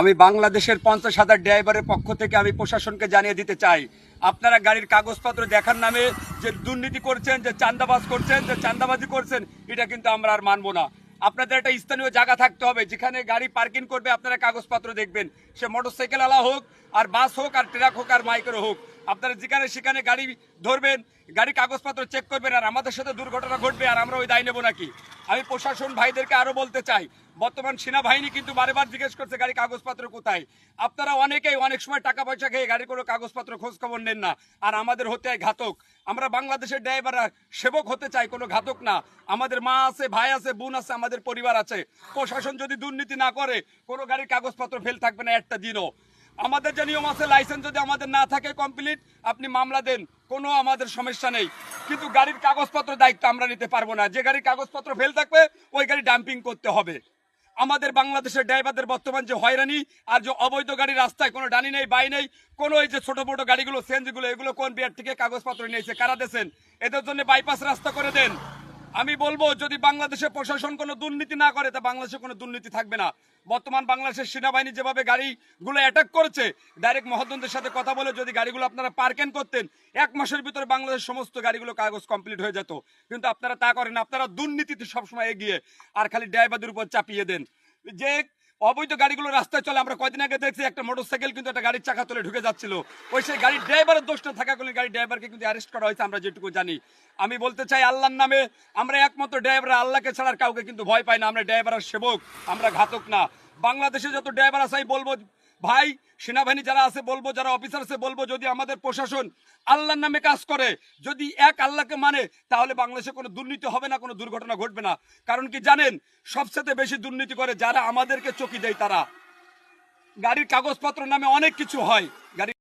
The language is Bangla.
আমি বাংলাদেশের পঞ্চাশ হাজার ড্রাইভারের পক্ষ থেকে আমি প্রশাসনকে জানিয়ে দিতে চাই। আপনারা গাড়ির কাগজপত্র দেখার নামে যে দুর্নীতি করছেন, যে চান্দাবাজ করছেন, যে চান্দাবাজি করছেন, এটা কিন্তু আমরা আর মানবো না। আপনাদের একটা স্থানীয় জায়গা থাকতে হবে, যেখানে গাড়ি পার্কিং করবে, আপনারা কাগজপত্র দেখবেন। সে মোটরসাইকেল আলা হোক, আর বাস হোক, আর ট্রাক হোক, আর মাইক্রো হোক, আপনারা যেখানে সেখানে গাড়ি ধরবেন গাড়ি কাগজপত্র চেক করবেন, আর আমাদের সাথে দুর্ঘটনা ঘটবে, আর আমরা ওই দায় নেব নাকি? আমি প্রশাসন ভাইদেরকে আরও বলতে চাই বর্তমান সেনাবাহিনী কিন্তু বারে বার জিজ্ঞেস করছে, গাড়ি কাগজপত্র কোথায়? আপনারা অনেকেই অনেক সময় টাকা পয়সা খেয়ে গাড়ি কোনো কাগজপত্র খোঁজ খবর নেন না। আর আমাদের হতে হয় ঘাতক। আমরা বাংলাদেশের ড্রাইভাররা সেবক হতে চাই, কোনো ঘাতক না। আমাদের মা আছে, ভাই আছে, বোন আছে, আমাদের পরিবার আছে। প্রশাসন যদি দুর্নীতি না করে, কোনো গাড়ির কাগজপত্র ফেল থাকবে না একটা দিনও। আমাদের যে নিয়ম আছে, লাইসেন্স যদি আমাদের না থাকে কমপ্লিট, আপনি মামলা দেন, কোনো আমাদের সমস্যা নেই। কিন্তু গাড়ির কাগজপত্র দায়িত্ব আমরা নিতে পারব না। যে গাড়ির কাগজপত্র ফেল থাকবে, ওই গাড়ি ডাম্পিং করতে হবে। আমাদের বাংলাদেশের ড্রাইভারদের বর্তমান যে হয়রানি আর যে অবৈধ গাড়ি রাস্তায় কোনো ডানি নেই, বাই নেই, কোনো এই যে ছোট মোটো গাড়িগুলো সেন্সগুলো এগুলো কোন বিয়ার থেকে কাগজপত্র নিয়েছে কারা দেন? এদের জন্য বাইপাস রাস্তা করে দেন। আমি বলব, যদি বাংলাদেশে প্রশাসন কোনো দুর্নীতি না করে, তা বাংলাদেশে কোনো দুর্নীতি থাকবে না। বর্তমান বাংলাদেশের সেনাবাহিনী যেভাবে গাড়িগুলো অ্যাটাক করেছে ডাইরেক্ট মহাদন্দের সাথে কথা বলে যদি গাড়িগুলো আপনারা পার্কেন করতেন, এক মাসের ভিতরে বাংলাদেশের সমস্ত গাড়িগুলো কাগজ কমপ্লিট হয়ে যেত। কিন্তু আপনারা তা করেন আপনারা দুর্নীতিতে সবসময় এগিয়ে, আর খালি ড্রাইভারদের উপর চাপিয়ে দেন। যে অবৈধ গাড়িগুলো রাস্তায় চলে। আমরা কয়দিন আগে দেখছি একটা মোটরসাইকেল কিন্তু একটা গাড়ির চাকা তুলে ঢুকে যাচ্ছিল। ওই সেই গাড়ির ড্রাইভারের দোষটা থাকা কোনো গাড়ির ড্রাইভারকে কিন্তু অ্যারেস্ট করা হয়েছে, আমরা যেটুকু জানি। আমি বলতে চাই আল্লাহর নামে, আমরা একমাত্র ড্রাইভার, আল্লাহকে ছাড়ার কাউকে কিন্তু ভয় পাই না। আমরা ড্রাইভারের সেবক, আমরা ঘাতক না। বাংলাদেশে যত ড্রাইভার আছে, আমি বলব ভাই, সেনাবাহিনী যারা আছে, বলব যারা অফিসার আছে, বলব যদি আমাদের প্রশাসন আল্লাহর নামে কাজ করে, যদি এক আল্লাহকে মানে তাহলে বাংলাদেশে কোনো দুর্নীতি হবে না, কোনো দুর্ঘটনা ঘটবে না। কারণ কি জানেন, সবচেয়ে বেশি দুর্নীতি করে যারা আমাদেরকে চকি দেয় তারা। গাড়ির কাগজপত্র নামে অনেক কিছু হয়। গাড়ি